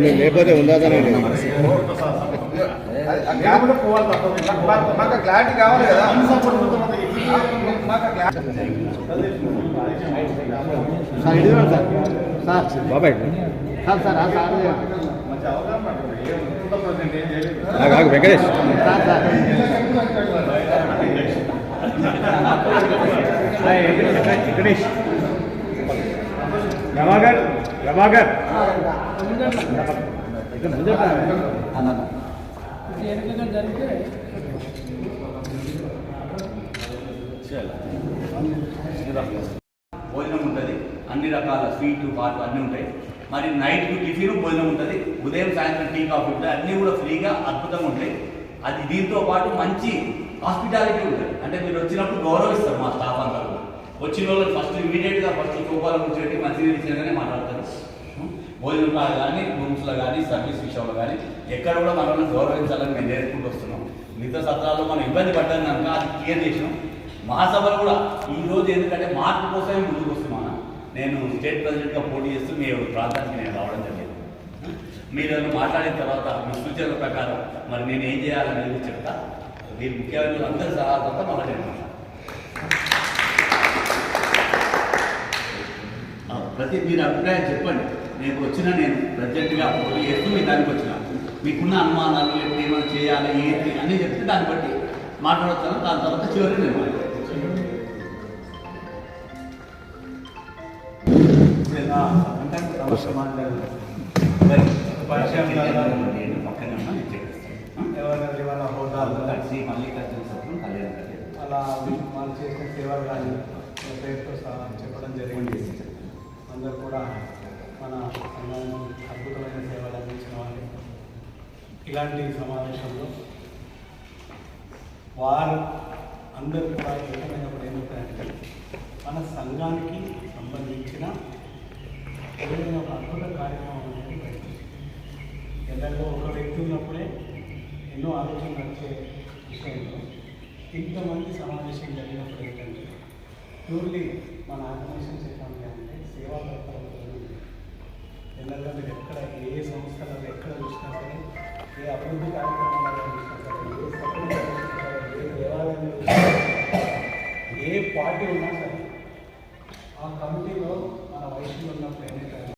మీ లేకపోతే ఉందాదనే మాకు క్లారిటీ కావాలి కదా. సార్ ఇది చూడండి సార్. సార్. బాబాయ్. సార్ సార్ సార్ ఆగు, వెంకటేష్. Sir, sir. వెంకటేష్. ప్రభాకర్ ప్రభాకర్. భోజనం ఉంటుంది. అన్ని రకాల స్వీట్ హాట్ అన్నీ ఉంటాయి. మరి నైట్ టిఫిన్ భోజనం ఉంటుంది. ఉదయం సాయంత్రం టీ కాఫీ ఉంటుంది. అన్నీ కూడా ఫ్రీగా అద్భుతంగా ఉంటాయి. అది దీంతో పాటు మంచి హాస్పిటాలిటీ ఉంటుంది. అంటే మీరు వచ్చినప్పుడు గౌరవిస్తారు మా స్టాఫ్ అందరూ. వచ్చిన వాళ్ళు ఫస్ట్ ఇమీడియట్గా ఫస్ట్ సోఫాలో కూర్చోబెట్టి మంచి విషయంగానే మాట్లాడతారు. భోజనం కాదు కానీ రూమ్స్లో కానీ సర్వీస్ విషయంలో కానీ ఎక్కడ కూడా మనల్ని గౌరవించాలని మేము నేర్చుకుంటూ వస్తున్నాం. మిగతా సత్రాల్లో మనం ఇబ్బంది పడ్డాం కనుక అది క్లియర్ చేసినాం. మహాసభలు కూడా ఈ రోజు ఎందుకంటే మార్పు కోసమే ముందుకు వస్తున్నాను నేను స్టేట్ ప్రెసిడెంట్గా పోటీ చేస్తూ మీ ప్రాంతానికి నేను రావడం జరిగింది. మీరు మాట్లాడిన తర్వాత మీ సూచనల ప్రకారం మరి నేను ఏం చేయాలనేది చెప్తా. మీరు ముఖ్యమైన అందరి తర్వాత మళ్ళీ నేను మాట్లాడతాను. ఆ, ప్రతి మీరు అభిప్రాయం చెప్పండి. నేను వచ్చిన నేను ప్రజెంట్గా పోటీ చేస్తూ మీ దానికి వచ్చిన. మీకున్న అనుమానాలు లేకపోతే ఏమైనా చేయాలి ఏంటి అని చెప్తే దాన్ని బట్టి మాట్లాడతాను దాని తర్వాత చివరి నేను మళ్ళీ అలా వాళ్ళు చేసిన సేవలు కానీ పేరుతో చెప్పడం జరిగింది. అందరూ కూడా మన అద్భుతమైన సేవలు అందించిన వాళ్ళు. ఇలాంటి సమావేశంలో వారు అందరూ కూడా ఏకమైనప్పుడు ఏమవుతాయంటే మన సంఘానికి సంబంధించిన ఏదైనా ఒక అద్భుత కార్యక్రమం అనేది బయటకు ఎలాగో ఒక వ్యక్తి ఉన్నప్పుడే ఎన్నో ఆలోచనలు వచ్చే విషయంలో ఇంతమంది సమావేశం జరిగినప్పుడు ఏంటంటే ప్యూర్లీ మన ఆర్గనైజేషన్స్ ఎట్లా ఉంటాయంటే ఎక్కడ ఏ సంస్థలలో ఎక్కడ చూసినా సరే ఏ అభివృద్ధి కార్యక్రమాలలో చూసినా సరే ఏ సభలో ఏ దేవాలయంలో ఏ పార్టీ ఉన్నా సరే ఆ కమిటీలో మన వయసులో ఉన్నప్పుడు ఎన్నికలు